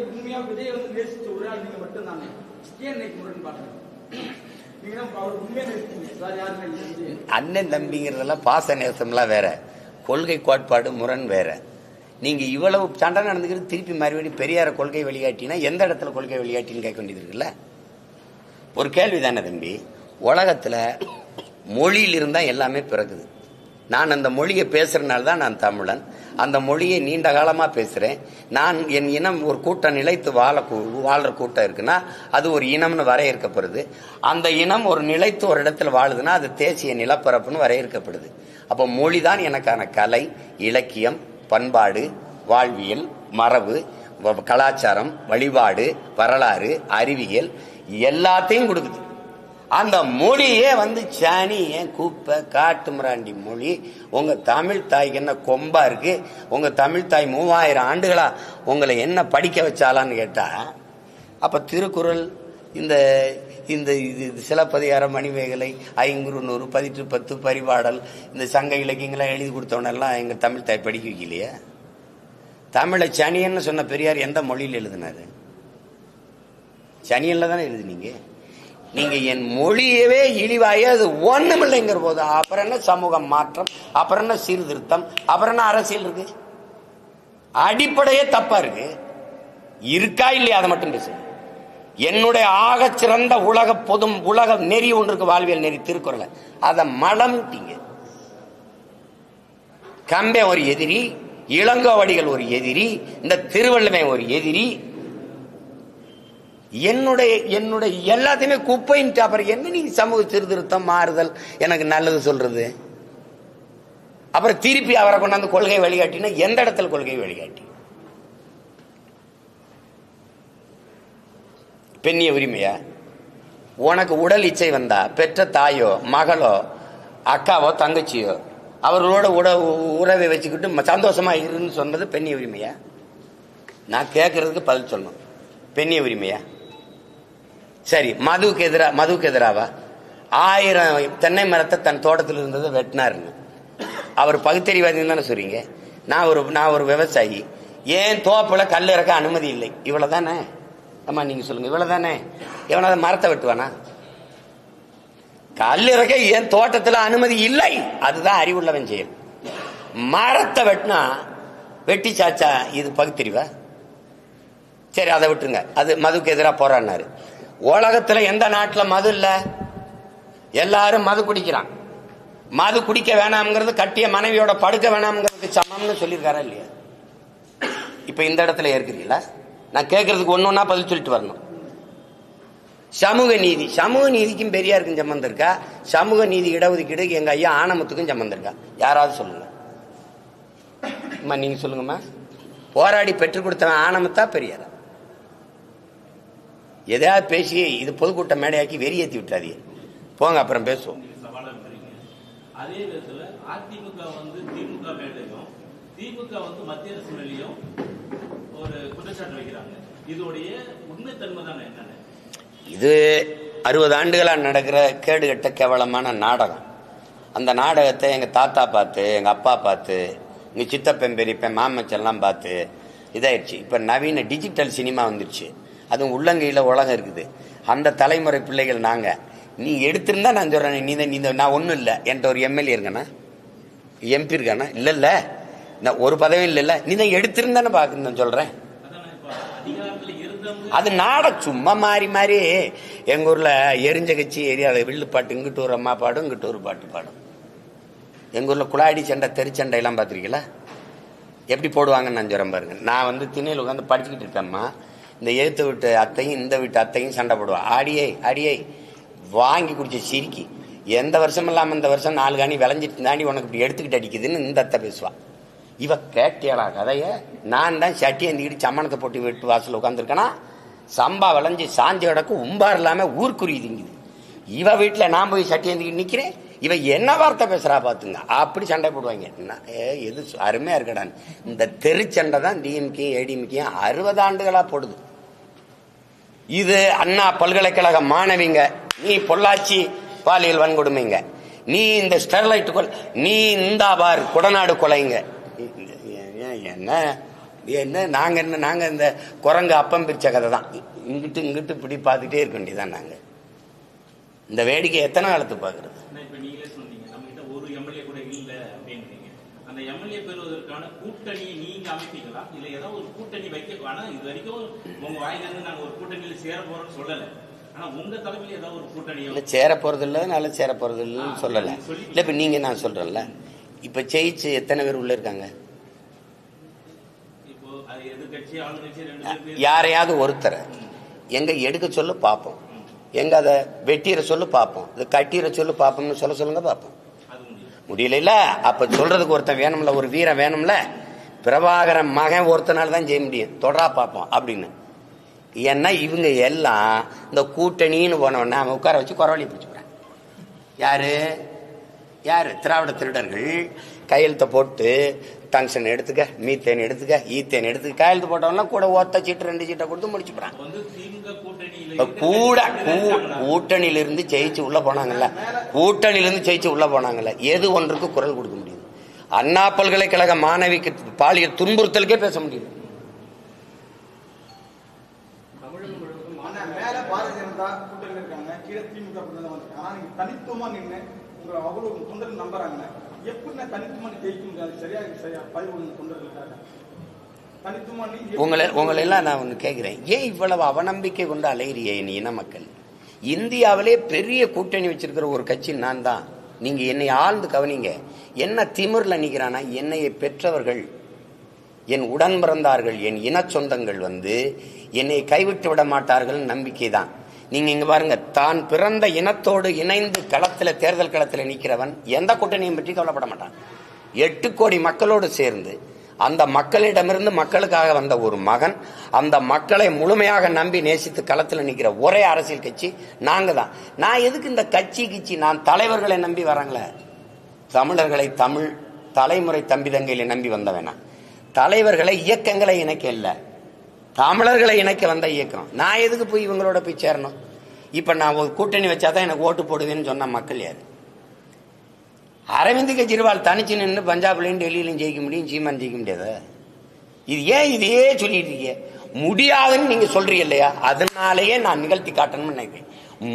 உண்மையா விஜய் வந்து நேசிச்ச ஒரு ஆள் நீங்க மட்டும் தானே ஏன் அண்ணன் தம்பிங்கிறதெல்லாம் பாச நேசம்லாம் வேற. கொள்கை கோட்பாடு முரண் வேற. நீங்க இவ்வளவு சண்டை நடந்துக்கிறது திருப்பி மறுபடியும் பெரியார கொள்கை வழிகாட்டினா எந்த இடத்துல கொள்கை வழிகாட்டின்னு கேட்க வேண்டியது இருக்குல்ல? ஒரு கேள்வி தானே தம்பி. உலகத்துல மொழியில் இருந்தால் எல்லாமே பிறகுது. நான் அந்த மொழியை பேசுறதுனால தான் நான் தமிழன். அந்த மொழியை நீண்ட காலமாக பேசுகிறேன் நான் என் இனம் ஒரு கூட்டம் நிலைத்து வாழ கூ- கூட்டம் இருக்குன்னா அது ஒரு இனம்னு வரையறுக்கப்படுது. அந்த இனம் ஒரு நிலைத்து ஒரு இடத்துல வாழுதுன்னா அது தேசிய நிலப்பரப்புன்னு வரையறுக்கப்படுது. அப்போ மொழி தான் எனக்கான கலை இலக்கியம் பண்பாடு வாழ்வியல் மரபு வ- கலாச்சாரம் வழிபாடு வரலாறு அறிவியல் எல்லாத்தையும் கொடுக்குது. அந்த மொழியே வந்து சாணி ஏன் கூப்பை காட்டுமிராண்டி மொழி. உங்க தமிழ் தாய்க்கு என்ன கொம்பா இருக்கு? உங்க தமிழ் தாய் மூவாயிரம் ஆண்டுகளா உங்களை என்ன படிக்க வச்சாலான்னு கேட்டா அப்ப திருக்குறள் இந்த இந்த இது சிலப்பதிகாரம் மணிமேகலை ஐங்குறு நூறு பதிற்று பத்து பரிபாடல் இந்த சங்க இலக்கியங்களாம் எழுதி கொடுத்தவனெல்லாம் எங்க தமிழ் தாய் படிக்க வைக்கலையே? தமிழை சனியன்னு சொன்ன பெரியார் எந்த மொழியில் எழுதினாரு? சனியனில் தானே எழுதுனீங்க? நீங்க என் மொழியவே இழிவாயே அது ஒண்ணுமில்லைங்கிற போது அப்புறம் என்ன சமூக மாற்றம்? அப்புறம் என்ன சீர்திருத்தம்? அப்புறம் என்ன அரசியல் இருக்கு? அடிப்படையே தப்பா இருக்கு. இருக்கா இல்லையா? அதை மட்டும் பேசு என்னுடைய ஆக சிறந்த உலக பொது உலக நெறி ஒன்று இருக்கு வாழ்வியல் நெறி திருக்குறளை. அதை மலம்ட்டீங்க கம்பே ஒரு எதிரி இளங்கோவடிகள் ஒரு எதிரி இந்த திருவள்ளுவன் ஒரு எதிரி என்னுடைய என்னுடைய எல்லாத்தையுமே குப்பைன்ட்டு அப்புறம் என்ன நீ சமூக சீர்திருத்தம் மாறுதல் எனக்கு நல்லது சொல்றது? அப்புறம் திருப்பி அவரை கொண்டாந்து கொள்கை வழிகாட்டினா எந்த இடத்துல கொள்கை வழிகாட்டி? பெண்ணிய உரிமையா? உனக்கு உடல் இச்சை வந்தா பெற்ற தாயோ மகளோ அக்காவோ தங்கச்சியோ அவர்களோட உட உறவை வச்சுக்கிட்டு சந்தோஷமா இருன்னு சொன்னது பெண்ணிய உரிமையா? நான் கேட்கறதுக்கு பதில் சொல்லணும். பெண்ணிய உரிமையா? சரி மதுவுக்கு எதிரா மதுவுக்கு எதிராவா? ஆயிரம் தென்னை மரத்தை தன் தோட்டத்தில் இருந்ததை வெட்டினாருங்க. அவர் பகுத்தறிவாதின்னு தானே சொல்றீங்க? நான் ஒரு நான் ஒரு விவசாயி. ஏன் தோப்பில் கல் இறக்க அனுமதி இல்லை? இவ்வளோ தானே ஆமா நீங்க சொல்லுங்க. இவ்வளவுதானே? எவனாவது மரத்தை வெட்டுவானா? கல் இறக்க என் தோட்டத்தில் அனுமதி இல்லை? அதுதான் அறிவுள்ளவன் செயல். மரத்தை வெட்டினா வெட்டி சாச்சா இது பகுத்தறிவா? சரி அதை விட்டுருங்க. அது மதுக்கு எதிராக போராடினாரு. உலகத்துல எந்த நாட்டில் மது இல்லை? எல்லாரும் மது குடிக்கிறான். மது குடிக்க வேணாம்ங்கிறது கட்டிய மனைவியோட படுக்க வேணாம்ங்கிறதுக்கு சமம்னு சொல்லியிருக்காரா இல்லையா? இப்போ இந்த இடத்துல ஏற்கிறீங்களா நான் கேட்கறதுக்கு ஒன்று ஒன்றா பதில் சொல்லிட்டு வரணும். சமூக நீதி. சமூக நீதிக்கும் பெரியாருக்கும் சம்மந்தம் இருக்கா? சமூக நீதி இடஒதுக்கீடு எங்கள் ஐயா ஆனமத்துக்கும் சம்மந்தம் இருக்கா? யாராவது சொல்லுங்க. அம்மா நீங்கள் சொல்லுங்கம்மா. போராடி பெற்றுக் கொடுத்தவன் ஆனமத்தா பெரியாரா? எதையாவது பேசி இது பொதுக்கூட்ட மேடையாக்கி வெறியேற்றி விட்டாதீங்க போங்க அப்புறம் பேசுவோம். நீங்க சவாலா இருக்கிறீங்க அதே விதத்துல அதிமுக வந்து திமுக மேலையும் திமுக வந்து மத்திய அரசு மேலேயும் ஒரு குற்றச்சாட்டு வைக்கிறாங்க. இதோடைய உண்மைத்தன்மை தானே என்னன்னு? இது அறுபது ஆண்டுகளாக நடக்கிற கேடுகட்ட கேவலமான நாடகம். அந்த நாடகத்தை எங்கள் தாத்தா பார்த்து எங்கள் அப்பா பார்த்து எங்கள் சித்தப்பன் பெரியப்பன் மாமச்செல்லாம் பார்த்து இதாயிடுச்சு. இப்போ நவீன டிஜிட்டல் சினிமா வந்துருச்சு. அதுவும் உள்ளங்கையில் உலகம் இருக்குது. அந்த தலைமுறை பிள்ளைகள் நாங்கள் நீ எடுத்திருந்தா நான் சொல்கிறேன் நீ நீ நான் ஒன்றும் இல்லை. என்கிட்ட ஒரு எம்எல்ஏ இருக்கானா? எம்பி இருக்கானா? இல்லை இல்லை. நான் ஒரு பதவி இல்லைல்ல நீ தான் எடுத்திருந்தானே நான் சொல்கிறேன் அது நாட சும்மா மாறி மாறி. எங்க ஊர்ல எரிஞ்ச கட்சி ஏரியாவில் வில்லு பாட்டு இங்கிட்டு ஒரு அம்மா பாடும் இங்கிட்டு ஒரு பாட்டு பாடும். எங்க ஊர்ல குழாடி சண்டை தெருச்சண்டை எல்லாம் பார்த்துருக்கீங்களா? எப்படி போடுவாங்கன்னு நான் சொல்றேன் பாருங்க. நான் வந்து திண்ணையில் உட்காந்து படிச்சுக்கிட்டு இருக்கேம்மா இந்த எழுத்து விட்டு அத்தையும் இந்த வீட்டு அத்தையும் சண்டை போடுவான் ஆடியே ஆடியே வாங்கி குடிச்ச சிரிக்கி. எந்த வருஷம் இல்லாமல் இந்த வருஷம் நாலு காணி விளைஞ்சிட்டு தாண்டி உனக்கு இப்படி எடுத்துக்கிட்டு அடிக்குதுன்னு இந்த அத்தை பேசுவான் இவ கேட்டியலா கதைய. நான் தான் சட்டி ஏந்திக்கிட்டு சம்மணத்தை போட்டு விட்டு வாசல் உட்காந்துருக்கேனா சம்பா விளைஞ்சி சாஞ்ச கிடக்கு உம்பார் இல்லாமல் ஊர்க்குருவி திங்குது. இவ வீட்டில் நான் போய் சட்டி ஏந்திக்கிட்டு நிற்கிறேன் இவன் என்ன வார்த்தை பேசுறா பார்த்துங்க. அப்படி சண்டை போடுவாங்க. ஏ, எது அருமையாக அருமையா இருக்கடான் இந்த தெருச்சண்டை தான் டிஎம்கே ஏடிஎம்கே அறுபது ஆண்டுகளா போடுது. இது அண்ணா பல்கலைக்கழக மாணவிங்க. நீ பொள்ளாச்சி பாலியல் வன்கொடுமைங்க. நீ இந்த ஸ்டெர்லைட் கொலை நீ இந்த பார் குடநாடு கொலைங்க. ஏன், என்ன? என்ன? நாங்க என்ன நாங்க இந்த குரங்கு அப்பம் பிரிச்ச கதை தான். இங்கிட்டு இங்கிட்டு இப்படி பார்த்துட்டே இருக்க வேண்டியதான் நாங்க. இந்த வேடிக்கை எத்தனை காலத்து பாக்குறது ஆனா இப்ப நீங்களே சொன்னீங்க நம்ம கிட்ட ஒரு எம்எல்ஏ கூட இல்ல அப்படின்றீங்க அந்த எம்எல்ஏ பெறுவதற்கான கூட்டணியை நீங்க அமைப்பீங்களா? இல்ல ஏதாவது ஒரு கூட்டணி வைக்க ஆனா இது வரைக்கும் உங்க வாயில இருந்து நாங்க ஒரு கூட்டணியில சேர போறோம்னு சொல்லல. இல்ல சேர போறது இல்ல நல்ல சேர போறது இல்லைன்னு சொல்லல. இல்ல இப்ப நீங்க நான் சொல்றேன்ல. இப்ப ஜெயிச்சு எத்தனை பேர் உள்ள இருக்காங்க? யாரையாவது ஒருத்தரை. எங்க எடுக்க சொல்லு பார்ப்போம் எங்க அதை வெட்டிற சொல்லு பார்ப்போம் இது கட்டிற சொல்லு பார்ப்போம்னு சொல்ல சொல்லுங்க பார்ப்போம் முடியல அப்ப சொல்றதுக்கு ஒருத்தன் வேணும்ல ஒரு வீரன் வேணும்ல? பிரபாகரன் மகன் ஒருத்தனால தான் செய்ய முடியும். தொடரா பார்ப்போம் அப்படின்னு. ஏன்னா இவங்க எல்லாம் இந்த கூட்டணின்னு போனவொடனே அவன் உட்கார வச்சு குறவழி பிடிச்சு யாரு? யாரு? திராவிட திருடர்கள். கையெழுத்தை போட்டு டங்ஷன் எடுத்துக்க மீத்தேன் எடுத்துக்க ஈத்தேன் எடுத்துக்க. கையெழுத்து போட்டவன்லாம் கூட ஒத்த சீட்டு ரெண்டு சீட்டை கொடுத்து முடிச்சு கூட கூட்டணியிலிருந்து ஜெயிச்சு உள்ள போனாங்கல்ல. கூட்டணியிலிருந்து ஜெயிச்சு உள்ள போனாங்கல்ல. எது ஒன்றுக்கு குரல் கொடுக்க முடியும்? அண்ணா பல்கலைக்கழக மாணவிக்கு பாலியல் துன்புறுத்தலுக்கே பேச நின்று உங்களை உங்களை எல்லாம் நான் ஒன்று கேட்கிறேன் ஏன் இவ்வளவு அவநம்பிக்கை கொண்டு அலையிறியே இன மக்கள்? இந்தியாவிலே பெரிய கூட்டணி வச்சிருக்கிற ஒரு கட்சி நான் தான் நீங்க என்னை ஆழ்ந்து கவனிங்க. என்ன திமிரில் நிற்கிறானா என்னையை பெற்றவர்கள் என் உடன் பிறந்தார்கள் என் இன சொந்தங்கள் வந்து என்னை கைவிட்டு விட மாட்டார்கள் நம்பிக்கை தான் நீங்க இங்க பாருங்க தான் பிறந்த இனத்தோடு இணைந்து களத்தில் தேர்தல் களத்தில் நிற்கிறவன் எந்த கூட்டணியும் பற்றி கவலைப்பட மாட்டான். எட்டு கோடி மக்களோடு சேர்ந்து அந்த மக்களிடமிருந்து மக்களுக்காக வந்த ஒரு மகன் அந்த மக்களை முழுமையாக நம்பி நேசித்து களத்தில் நிற்கிற ஒரே அரசியல் கட்சி நாங்கள் தான் நான் எதுக்கு இந்த கட்சி கிச்சி நான் தலைவர்களை நம்பி வராங்களே? தமிழர்களை தமிழ் தலைமுறை தம்பி தங்கையில நம்பி வந்தவேனா? தலைவர்களை இயக்கங்களை இணைக்க இல்லை. தமிழர்களை இணைக்க வந்த இயக்கம். நான் எதுக்கு போய் இவங்களோட போய் சேரணும்? இப்போ நான் ஒரு கூட்டணி வச்சாதான் எனக்கு ஓட்டு போடுவேன்னு சொன்ன மக்கள் யாரு? அரவிந்த் கெஜ்ரிவால் தனிச்சு நின்று பஞ்சாப்லயும் டெல்லியிலும் ஜெயிக்க முடியும் சீமான் ஜெயிக்க முடியாது? இது ஏன் இதையே சொல்லிட்டு இருக்கீங்க? முடியாதுன்னு நீங்க சொல்றீங்க இல்லையா? அதனாலேயே நான் நிகழ்த்தி காட்டணும்னு நினைக்கிறேன்.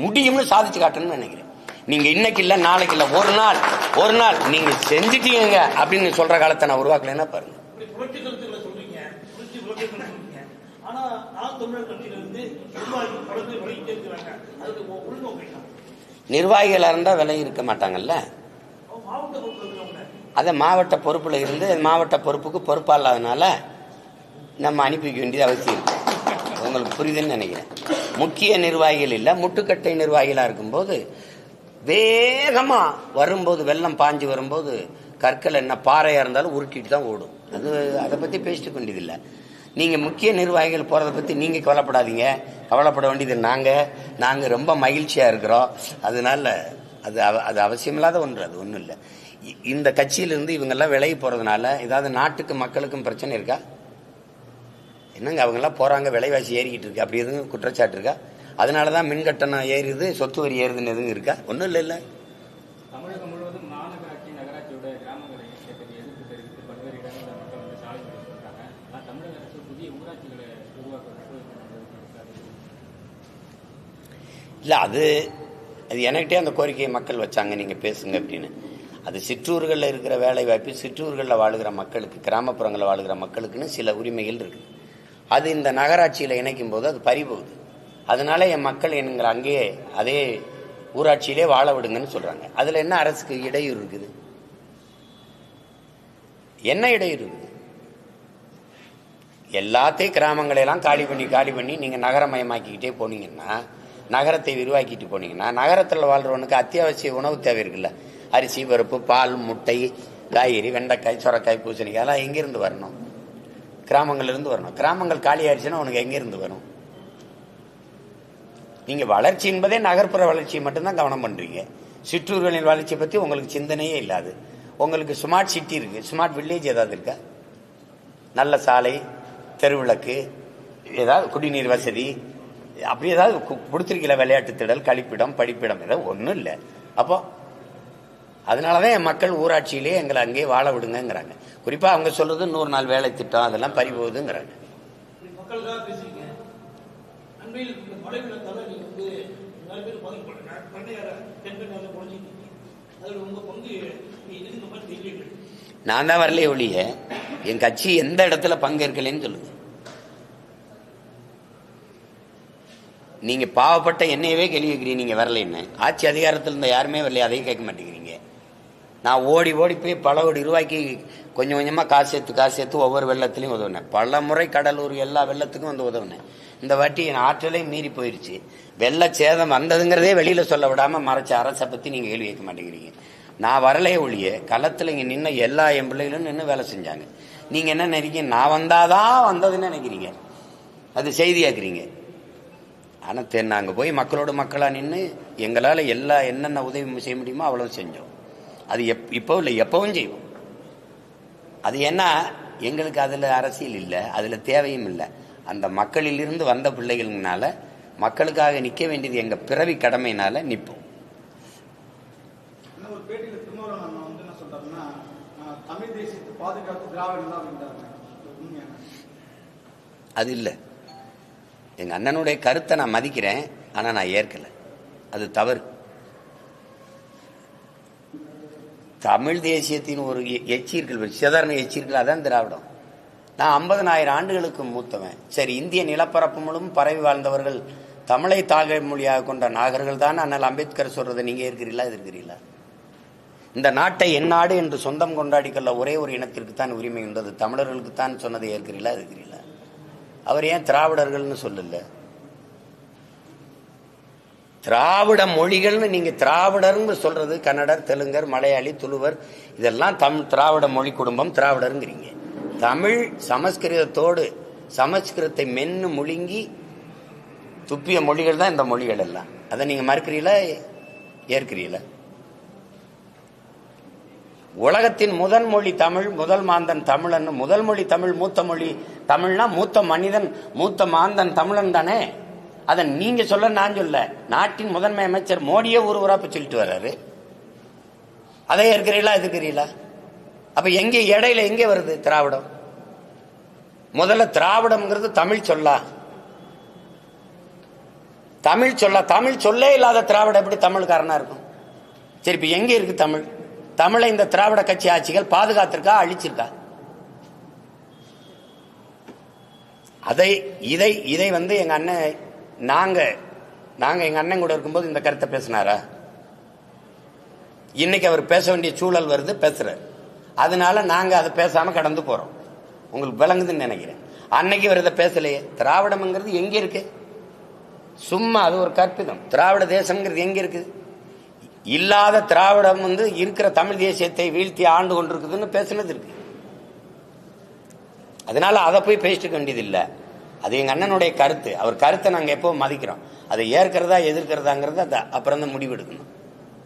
முடியும்னு சாதிச்சு காட்டணும்னு நினைக்கிறேன். நீங்க இன்னைக்கு இல்ல நாளைக்கு இல்ல ஒரு நாள் ஒரு நாள் நீங்க செஞ்சுட்டீங்க அப்படின்னு சொல்ற காலத்தை நான் உருவாக்கலைன்னா பாருங்க? நிர்வாகிகளா இருந்தா விலை இருக்க மாட்டாங்கல்ல அவங்க மாவட்ட பொறுப்பு இருக்கிறவங்க அதை மாவட்ட பொறுப்பில் இருந்து மாவட்ட பொறுப்புக்கு பொறுப்பாக இல்லாதனால நம்ம அனுப்பி வைக்க வேண்டியது அவசியம் இருக்கு உங்களுக்கு புரியுதுன்னு நினைக்கிறேன். முக்கிய நிர்வாகிகள் இல்லை முட்டுக்கட்டை நிர்வாகிகளாக இருக்கும்போது வேகமாக வரும்போது வெள்ளம் பாஞ்சு வரும்போது கற்கள் என்ன பாறையாக இருந்தாலும் உருட்டிட்டு தான் ஓடும். அது அதை பற்றி பேசிட்டு வேண்டியதில்லை நீங்கள் முக்கிய நிர்வாகிகள் போகிறத பற்றி நீங்கள் கவலைப்படாதீங்க. கவலைப்பட வேண்டியது நாங்கள் நாங்கள் ரொம்ப மகிழ்ச்சியாக இருக்கிறோம். அதனால அது அவ- அது அவசியமில்லாத ஒன்று அது ஒன்றும் இல்லை. இந்த கட்சியிலிருந்து இவங்கெல்லாம் விலகி போறதுனால ஏதாவது நாட்டுக்கு மக்களுக்கும் பிரச்சனை இருக்கா? என்னங்க அவங்கெல்லாம் போறாங்க விலைவாசி ஏறிக்கிட்டு இருக்கு. அப்படி எதுவும் குற்றச்சாட்டு இருக்கா? அதனால தான் மின் கட்டணம் ஏறுது சொத்து வரி ஏறுதுன்னு எதுவும் இருக்கா? ஒன்றும் இல்லை இல்லை. இல்லை அது அது எனக்கிட்டே அந்த கோரிக்கையை மக்கள் வச்சாங்க நீங்கள் பேசுங்க அப்படின்னு. அது சிற்றூர்களில் இருக்கிற வேலை வாய்ப்பு சிற்றூர்களில் வாழுகிற மக்களுக்கு கிராமப்புறங்களில் வாழுகிற மக்களுக்குன்னு சில உரிமைகள் இருக்குது. அது இந்த நகராட்சியில் இணைக்கும் போது அது பறிபோகுது. அதனால என் மக்கள் என்கிற அங்கேயே அதே ஊராட்சியிலே வாழ விடுங்கன்னு சொல்கிறாங்க அதில் என்ன அரசுக்கு இடையூறு இருக்குது? என்ன இடையூறு இருக்குது? எல்லாத்தையும் கிராமங்களையெல்லாம் காலி பண்ணி காலி பண்ணி நீங்கள் நகரமயமாக்கிக்கிட்டே போனீங்கன்னா நகரத்தை விரிவாக்கிட்டு போனீங்கன்னா நகரத்தில் வாழ்கிறவனுக்கு அத்தியாவசிய உணவு தேவை இருக்குல்ல. அரிசி பருப்பு பால் முட்டை காய்கறி வெண்டைக்காய் சுரக்காய் பூசணிக்காய் எல்லாம் வரணும்? கிராமங்கள்லேருந்து வரணும். கிராமங்கள் காலி ஆயிடுச்சுன்னா உனக்கு எங்கேருந்து வரும்? நீங்கள் வளர்ச்சி என்பதே நகர்ப்புற வளர்ச்சியை மட்டும்தான் கவனம் பண்ணுறீங்க சிற்றூர்களின் வளர்ச்சியை பற்றி உங்களுக்கு சிந்தனையே இல்லாது. உங்களுக்கு ஸ்மார்ட் சிட்டி இருக்குது ஸ்மார்ட் வில்லேஜ் ஏதாவது இருக்கா? நல்ல சாலை தெருவிளக்கு ஏதாவது குடிநீர் வசதி அப்படி ஏதாவது கு- விளையாட்டு திடல் கழிப்பிடம் படிப்பிடம் ஏதாவது ஒன்றும் இல்லை. அப்போ அதனாலதான் என் மக்கள் ஊராட்சியிலே எங்களை அங்கேயே வாழ விடுங்கங்கிறாங்க. குறிப்பா அவங்க சொல்றது நூறு நாள் வேலை திட்டம் அதெல்லாம் பறி போகுதுங்கிறாங்க நான் தான் வரலையே ஒழிய என் கட்சி எந்த இடத்துல பங்கேற்கலைன்னு சொல்லுங்க. நீங்க பாவப்பட்ட என்னையவே கேள்வி கேட்கிறீங்க நீங்க வரலைன்னு. ஆட்சி அதிகாரத்தில் இருந்த யாருமே வரலையே அதையும் கேட்க மாட்டேங்கிறீங்க. நான் ஓடி ஓடி போய் பல கோடி ரூபாய்க்கு கொஞ்சம் கொஞ்சமாக காசு சேர்த்து காசு சேர்த்து ஒவ்வொரு வெள்ளத்துலையும் உதவினேன். பல முறை கடலூர் எல்லா வெள்ளத்துக்கும் வந்து உதவினேன். இந்த வாட்டி என் ஆற்றலையும் மீறி போயிடுச்சு வெள்ள சேதம் வந்ததுங்கிறதே வெளியில் சொல்ல விடாமல் மறைச்ச அரசை பற்றி நீங்கள் கேள்வி கேட்க மாட்டேங்கிறீங்க. நான் வரலையே ஒழிய களத்தில் இங்கே நின்று எல்லா என் பிள்ளைகளும் நின்று வேலை செஞ்சாங்க. நீங்கள் என்ன நினைக்கிறீங்க? நான் வந்தாதான் வந்ததுன்னு நினைக்கிறீங்க? அது செய்தியாக்குறீங்க. ஆனால் தென் நாங்கள் போய் மக்களோட மக்களாக நின்று எங்களால் எல்லா என்னென்ன உதவி செய்ய முடியுமோ அவ்வளோ செஞ்சோம். அது எப் இப்போ இல்லை எப்பவும் செய்வோம். அது என்ன எங்களுக்கு அதுல அரசியல் இல்லை அதுல தேவையும் இல்லை. அந்த மக்களிலிருந்து வந்த பிள்ளைகள்னால மக்களுக்காக நிக்க வேண்டியது எங்க பிறவி கடமையினால நிற்போம். அது இல்லை. எங்க அண்ணனுடைய கருத்தை நான் மதிக்கிறேன் ஆனா நான் ஏற்கல. அது தவறு. தமிழ் தேசியத்தின் ஒரு எச்சீர்கள் சாதாரண எச்சீர்கள் அதான் திராவிடம். நான் ஐம்பதனாயிரம் ஆண்டுகளுக்கு மூத்தவன். சரி இந்திய நிலப்பரப்பு முழுவதும் பரவி வாழ்ந்தவர்கள் தமிழை தாக மொழியாக கொண்ட நாகர்கள் தான். ஆனால் அம்பேத்கர் சொல்றதை நீங்க இருக்கிறீங்களா இருக்கிறீங்களா இந்த நாட்டை என் நாடு என்று சொந்தம் கொண்டாடிக்கொள்ள ஒரே ஒரு இனத்திற்கு தான் உரிமை உண்டது. தமிழர்களுக்கு தான் சொன்னதை ஏற்கிறீங்களா இருக்கிறீங்களா அவர் ஏன் திராவிடர்கள்னு சொல்லலை? திராவிட மொழிகள்னு நீங்க திராவிடர்னு சொல்றது கன்னடர் தெலுங்கர் மலையாளி துளுவர் இதெல்லாம் தமிழ் திராவிட மொழி குடும்பம் திராவிடருங்கிறீங்க. தமிழ் சமஸ்கிருதத்தோடு சமஸ்கிருதத்தை மென்னு முழுங்கி துப்பிய மொழிகள் தான் இந்த மொழிகள் எல்லாம். அதை நீங்க மறுக்கிறீங்களா? ஏற்கிறீங்களா? உலகத்தின் முதல் மொழி தமிழ் முதல் மாந்தன் தமிழன் முதல் மொழி தமிழ் மூத்த மொழி தமிழ்னா மூத்த மனிதன் மூத்த மாந்தன் தமிழன் தானே? அதை நீங்க சொல்ல நான் சொல்ல. நாட்டின் முதன்மை அமைச்சர் மோடியே ஒரு ஊராப்ப சொல்லிட்டு வர்றாரு. அதை இருக்கிறீங்களா இருக்கிறீங்களா அப்ப எங்க இடையில எங்க வருது திராவிடம்? முதல்ல திராவிடம்ங்கிறது தமிழ் சொல்லா. தமிழ் சொல்ல. தமிழ் சொல்லே இல்லாத திராவிடம் எப்படி தமிழ்காரனா இருக்கும்? சரி இப்ப எங்க இருக்கு தமிழ்? தமிழை இந்த திராவிட கட்சி ஆட்சிகள் பாதுகாத்திருக்கா அழிச்சிருக்கா? அதை இதை இதை வந்து எங்க அண்ணன் நாங்க நாங்க எங்க அண்ணன் கூட இருக்கும்போது இந்த கருத்தை பேசினாரா? இன்னைக்கு அவர் பேச வேண்டிய சூழல் வருது பேசுறாரு. அதனால நாங்க அதை பேசாம கடந்து போறோம். உங்களுக்கு விளங்குதுன்னு நினைக்கிறேன். அன்னைக்கு அவர் இதை பேசலையே. திராவிடம்ங்கிறது எங்க இருக்கு? சும்மா அது ஒரு கற்பிதம். திராவிட தேசம்ங்கிறது எங்க இருக்குது இல்லாத திராவிடம் வந்து இருக்கிற தமிழ் தேசியத்தை வீழ்த்தி ஆண்டு கொண்டிருக்குதுன்னு பேசுனது இருக்கு. அதனால அதை போய் பேசிட்டு வேண்டியது இல்லை அது எங்கள் அண்ணனுடைய கருத்து. அவர் கருத்தை நாங்கள் எப்போ மதிக்கிறோம்? அதை ஏற்கிறதா எதிர்க்கிறதாங்கிறத அதை அப்புறம் தான் முடிவெடுக்கணும்.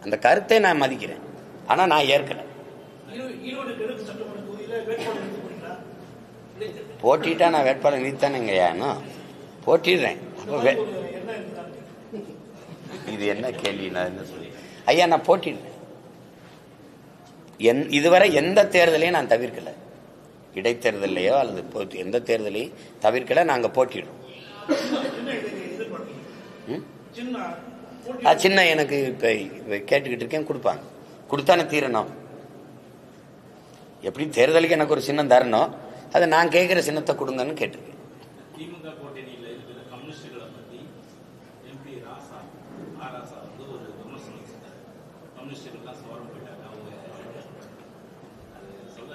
அந்த கருத்தை நான் மதிக்கிறேன். ஆனால் நான் ஏற்கிறேன் வேட்பாளர் போட்டிட்டா நான் வேட்பாளர் நிறுத்தானுங்க போட்டிடுறேன். அப்போ வே- இது என்ன கேள்வி? நான் என்ன சொல்லி ஐயா நான் போட்டிடுறேன். என் இதுவரை எந்த தேர்தலையும் நான் தவிர்க்கலை. இடைத்தேர்தலையோ அல்லது எந்த தேர்தலையும் தவிர்க்கல நாங்கள் போட்டிடுறோம் ம்? சின்ன எனக்கு இப்ப கேட்டுக்கிட்டு இருக்கேன் கொடுப்பாங்க. கொடுத்தானே தீரணும். எப்படி தேர்தலுக்கு எனக்கு ஒரு சின்னம் தரணும்? அதை நான் கேட்கிற சின்னத்தை கொடுங்கன்னு கேட்டிருக்கேன். கம்யூனிஸ்டுகள்லாம் சோரம் போயிட்டாங்க அவங்க அது சொல்ல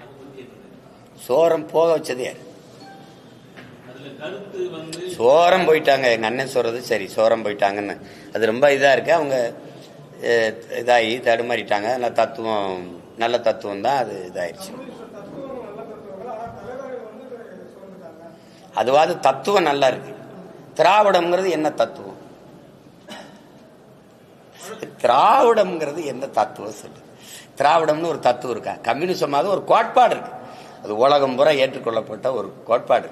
அது வந்து சோரம் போக வச்சது. யாரு சோரம் போயிட்டாங்க. எங்க அண்ணன் சொல்றது சரி சோரம் போயிட்டாங்கன்னு. அது ரொம்ப இதா இருக்கு. அவங்க இதாகி தடுமாறிட்டாங்க. நல்ல தத்துவம் நல்ல தத்துவம் தான் அது இதாயிருச்சு. அதுவாது தத்துவம் நல்லா இருக்கு. திராவிடம்ங்கிறது என்ன தத்துவம்? திராவிடம்ங்கிறது என்ன தத்துவம் சொல்லு திராவிடம்னு ஒரு தத்துவம் இருக்கா? கம்யூனிசமாவது ஒரு கோட்பாடு இருக்கு. அது உலகம் புற ஏற்றுக்கொள்ளப்பட்ட ஒரு கோட்பாடு.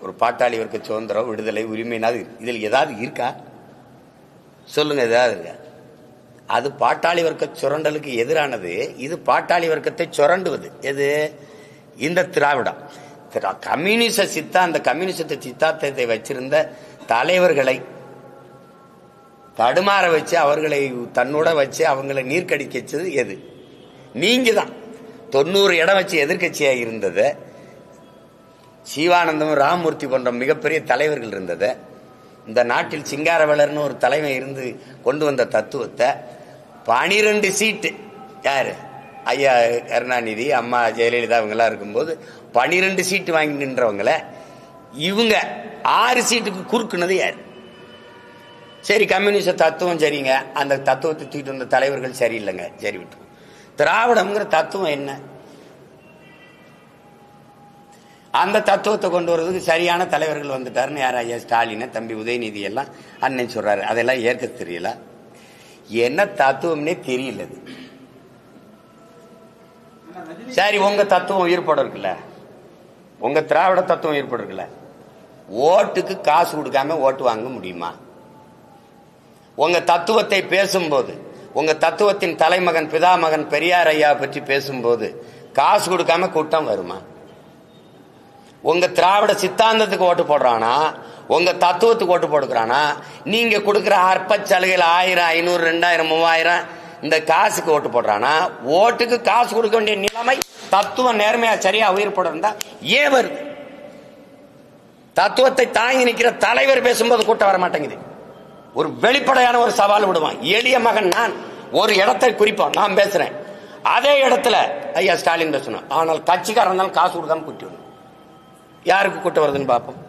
ஒரு பாட்டாளி வர்க்க சுதந்திரம் விடுதலை உரிமைனாது இதில் ஏதாவது இருக்கா? சொல்லுங்க ஏதாவது இருக்கா? அது பாட்டாளி வர்க்க சுரண்டலுக்கு எதிரானது இது பாட்டாளி வர்க்கத்தை சுரண்டுவது. எது? இந்த திராவிடம். திரா- கம்யூனிச சித்தாந்த கம்யூனிச சித்தாந்தத்தை வச்சிருந்த தலைவர்களை தடுமாற வச்சு அவர்களை தன்னோட வச்சு அவங்களை நீர்க்கடிக்கச்சது எது? நீங்க தான் தொண்ணூறு இடம் வச்சு எதிர்கட்சியாக இருந்தது. சிவானந்தம் ராமமூர்த்தி போன்ற மிகப்பெரிய தலைவர்கள் இருந்தது. இந்த நாட்டில் சிங்காரவேலர்னு ஒரு தலைமை இருந்து கொண்டு வந்த தத்துவத்தை பனிரெண்டு சீட்டு யார்? ஐயா கருணாநிதி அம்மா ஜெயலலிதா இவங்கெல்லாம் இருக்கும்போது பனிரெண்டு சீட்டு வாங்கி நின்றவங்கள இவங்க ஆறு சீட்டுக்கு குறுக்குனது யார்? சரி கம்யூனிஸ்ட் தத்துவம் சரிங்க. அந்த தத்துவத்தை தூக்கிட்டு வந்த தலைவர்கள் சரியில்லைங்க. சரி விட்டு திராவிடம்ங்கிற தத்துவம் என்ன? அந்த தத்துவத்தை கொண்டு வர்றதுக்கு சரியான தலைவர்கள் வந்துட்டாருன்னு யார் ஐயா ஸ்டாலின் தம்பி உதயநிதி எல்லாம் அண்ணன் சொல்றாரு. அதெல்லாம் ஏற்க தெரியல. என்ன தத்துவம்னே தெரியல அது. சரி உங்க தத்துவம் உயிர்ப்பட இருக்குல்ல? உங்க திராவிட தத்துவம் உயிர்ப்பட இருக்குல்ல? ஓட்டுக்கு காசு கொடுக்காம ஓட்டு வாங்க முடியுமா? உங்க தத்துவத்தை பேசும்போது உங்க தத்துவத்தின் தலைமகன் பிதாமகன் பெரியார் ஐயா பற்றி பேசும்போது காசு கொடுக்காம கூட்டம் வருமா? உங்க திராவிட சித்தாந்தத்துக்கு ஓட்டு போடுறானா? உங்க தத்துவத்துக்கு ஓட்டு போடுக்கிறானா நீங்க கொடுக்குற அற்ப சலுகையில் ஆயிரம் ஐநூறு ரெண்டாயிரம் மூவாயிரம் இந்த காசுக்கு ஓட்டு போடுறானா? ஓட்டுக்கு காசு கொடுக்க வேண்டிய நிலைமை தத்துவம் நேர்மையா சரியா உயிர் போட ஏன் வருது தத்துவத்தை தாங்கி நிற்கிற தலைவர் பேசும்போது கூட்டம் வர மாட்டேங்குது ஒரு வெளிப்படையான ஒரு சவால் விடுவான். எளிய மகன் நான். ஒரு இடத்தை குறிப்பான் நான் பேசுறேன். அதே இடத்துல ஐயா ஸ்டாலின் பேசணும். ஆனால் கட்சிக்காரன் இருந்தாலும் காசு கொடுக்காம கூட்டி வரணும். யாருக்கு கூட்ட வருதுன்னு பார்ப்போம்.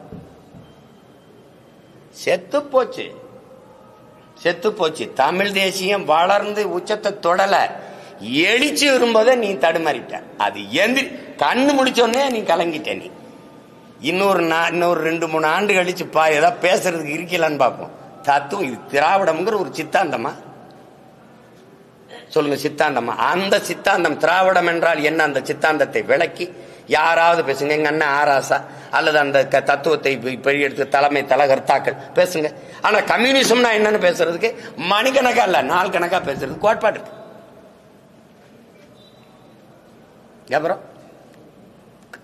செத்து போச்சு. செத்து போச்சு. தமிழ் தேசியம் வளர்ந்து உச்சத்தை தொடல. எழுச்சி வரும்போதே நீ தடுமாறிட்ட. அது எந்திரி கண்ணு முடிச்சோடனே நீ கலங்கிட்ட நீ. இன்னொரு நா- இன்னொரு ரெண்டு மூணு ஆண்டு கழிச்சு பா ஏதாவது பேசுறதுக்கு இருக்கலான்னு பார்ப்போம். தத்துவம் இது திராவிடம்ங்கிற ஒரு சித்தாந்தமா? சொல்லுங்க சித்தாந்தமா. அந்த சித்தாந்தம் திராவிடம் என்றால் என்ன? அந்த சித்தாந்தத்தை விளக்கி யாராவது பேசுங்க எங்க அண்ணன் ஆராசா அல்லது அந்த க- தத்துவத்தை இப்ப- எடுத்து தலைமை தலகர்த்தாக்கள் பேசுங்க. ஆனா கம்யூனிசம்னா என்னன்னு பேசுறதுக்கு மணிக்கணக்கா இல்ல நாள் கணக்கா பேசுறதுக்கு கோட்பாடு இருக்கு. அப்புறம்?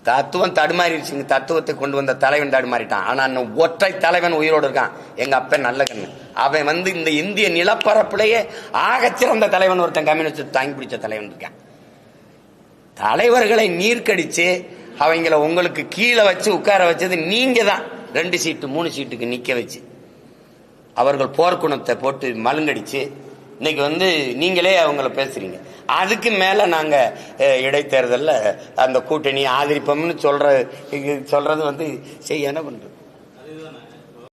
தத்துவம் தடுமாறிடுச்சுங்க தத்துவத்தை கொண்டு வந்த தலைவன் தடுமாறிட்டான். ஆனா ஒற்றை தலைவன் உயிரோடு இருக்கான். எங்க அப்பன் நல்ல கண்ணு. அவன் வந்து இந்த இந்திய நிலப்பரப்புலயே ஆகச்சிறந்த தலைவன் ஒருத்தன் கம்யூனிஸ்ட் தாங்கி பிடிச்ச தலைவன் இருக்கான். தலைவர்களை நீர்க்கடிச்சு அவங்கள உங்களுக்கு கீழே வச்சு உட்கார வச்சது நீங்க தான் ரெண்டு சீட்டு மூணு சீட்டுக்கு நிக்க வச்சு. அவர்கள் போர்க்குணத்தை போட்டு மழுங்கடிச்சு இன்னைக்கு வந்து நீங்களே அவங்கள பேசுறீங்க. அதுக்கு மேல நாங்க இடைத்தேர்தலில் அந்த கூட்டணி ஆதரிப்போம்னு சொல்ற சொல்கிறது சொல்றது வந்து சரி என்ன பண்றது?